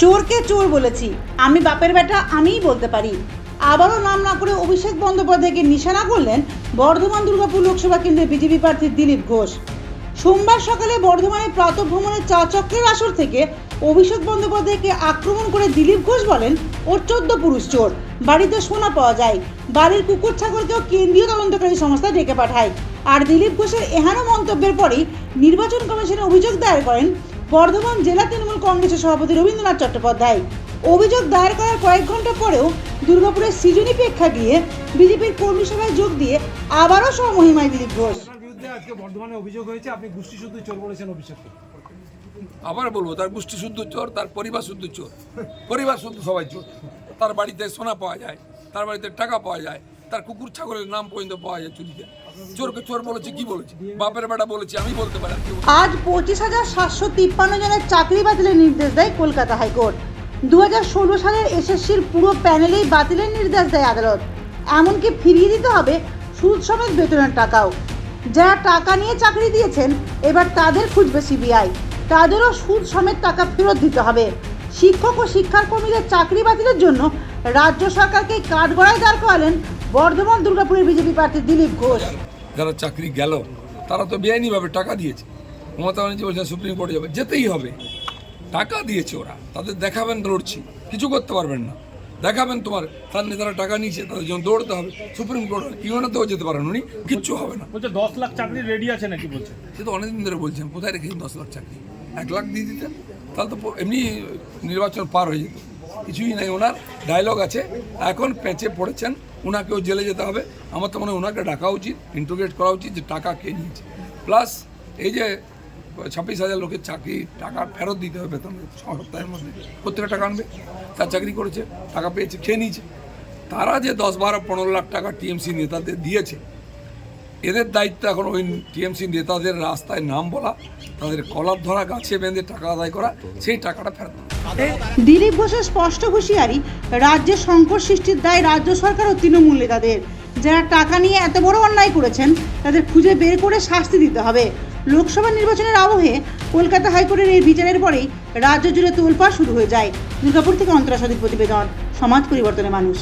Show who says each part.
Speaker 1: চোরকে চোর বলেছি। আমি বাপের বেটা, আমিই বলতে পারি। আবারও নাম না করে অভিষেক বন্দ্যোপাধ্যায়কে নিশানা করলেন বর্ধমান দুর্গাপুর লোকসভা কেন্দ্রের বিজেপি প্রার্থী দিলীপ ঘোষ। সোমবার সকালে বর্ধমানের প্রাতঃভ্রমণের চা চক্রের আসর থেকে অভিষেক বন্দ্যোপাধ্যায়কে আক্রমণ করে দিলীপ ঘোষ বলেন, ওর চোদ্দ পুরুষ চোর। বাড়িতে সোনা পাওয়া যায়। বাড়ির কুকুর ছাগলকেও কেন্দ্রীয় তদন্তকারী সংস্থা ডেকে পাঠায়। আর দিলীপ ঘোষের এহেন মন্তব্যের পরেই নির্বাচন কমিশনে অভিযোগ দায়ের করেন বর্ধমান জেলা তৃণমূল কংগ্রেসের সভাপতি রবীন্দ্রনাথ চট্টোপাধ্যায়। অভিযোগ দায়ের করার কয়েক ঘণ্টা পরেও দুর্গাপুরের সৃজনী প্রেক্ষাগৃহে বিজেপির কর্মী সভায় যোগ দিয়ে আবারও সমহিমায় দিলীপ ঘোষ।
Speaker 2: বিরুদ্ধে আজকে বর্ধমানে অভিযোগ হয়েছে আপনি গোষ্ঠী শুদ্ধ চোর বলেছেন অভিষেককে
Speaker 3: আবার বলব তার গোষ্ঠী শুদ্ধ চোর তার পরিবার শুদ্ধ চোর। পরিবার শুদ্ধ সবাই চোর। তার বাড়িতে সোনা পাওয়া যায় তার বাড়িতে টাকা পাওয়া যায়। তার কুকুর ছাগলের নাম পর্যন্ত পাওয়া যায় চুরিতে। চোরকে চোর বলেছে, কি বলেছে? বাপের বেটা বলেছে, আমি বলতে পারি
Speaker 1: আজ পঁচিশ হাজার সাতশো তিপ্পান্ন জনের চাকরি বাতিলের নির্দেশ দেয় কলকাতা হাইকোর্ট। দু হাজার ষোলো সালের এসএসসির পুরো প্যানেলেই বাতিলের নির্দেশ দেয় আদালত। এমনকি ফিরিয়ে দিতে হবে সুদ সমেত বেতনের টাকাও। যারা টাকা নিয়ে চাকরি দিয়েছেন, এবার তাদের খুঁজবে সিবিআই। তাদেরও সুদ সমেত টাকা ফেরত দিতে হবে। শিক্ষক ও শিক্ষাকর্মীদের চাকরি বাতিলের জন্য রাজ্য সরকারকে কাঠগড়ায় দাঁড় করালেন বর্ধমান দুর্গাপুরের বিজেপি প্রার্থী দিলীপ ঘোষ।
Speaker 3: যারা চাকরি গেল তারা তো বেআইনিভাবে টাকা দিয়েছে। মমতা ব্যানার্জি বলছেন সুপ্রিম কোর্টে যাবে যেতেই হবে। টাকা দিয়েছে ওরা তাদের দেখাবেন লড়ছি কিছু করতে পারবেন না। দেখাবেন তোমার তার নেতারা টাকা নিয়েছে তাদের জন্য দৌড়তে হবে। সুপ্রিম কোর্ট ইউএনতেও যেতে পারেন উনি কিচ্ছু হবে না।
Speaker 4: বলছে দশ লাখ চাকরি রেডি আছে নাকি বলছে?
Speaker 3: সে তো অনেকদিন ধরে বলছেন কোথায় রেখেছেন দশ লাখ চাকরি? এক লাখ দিয়ে দিতেন তাহলে তো এমনি নির্বাচন পার হয়ে যেত। কিছুই নেই ওনার ডায়লগ আছে। এখন পেঁচে পড়েছেন ওনাকেও জেলে যেতে হবে। আমার তো মনে হয় ওনাকে ডাকা উচিত ইন্টারোগেট করা উচিত যে টাকা কে নিয়েছে। প্লাস এই যে ছাব্বিশ হাজার লোকের চাকরি, টাকা ফেরত দিতে হবে বেতন ছ সপ্তাহের মধ্যে। প্রত্যেকটা টাকা আনবে? তার চাকরি করেছে, টাকা পেয়েছে খেয়ে নিয়েছে? তারা যে দশ বারো পনেরো লাখ টাকা টিএমসি নেতাদের দিয়েছে এদের দায়িত্ব এখন ওই টিএমসি নেতাদের রাস্তায় নাম বলা, তাদের কলার ধরা, গাছে বেঁধে টাকা আদায় করা, সেই টাকাটা ফেরত
Speaker 1: দিলীপ ঘোষের স্পষ্ট হুঁশিয়ারি রাজ্যে সংকট সৃষ্টির দায় রাজ্য সরকার ও তৃণমূল নেতাদের। যারা টাকা নিয়ে এত বড় অন্যায় করেছেন, তাদের খুঁজে বের করে শাস্তি দিতে হবে। লোকসভা নির্বাচনের আবহে কলকাতা হাইকোর্টের এই বিচারের পরেই রাজ্য জুড়ে তোলপাড় শুরু হয়ে যায়। দুর্গাপুর থেকে অন্তরা সদীপ প্রতিবেদন, সমাজ পরিবর্তনের মানুষ।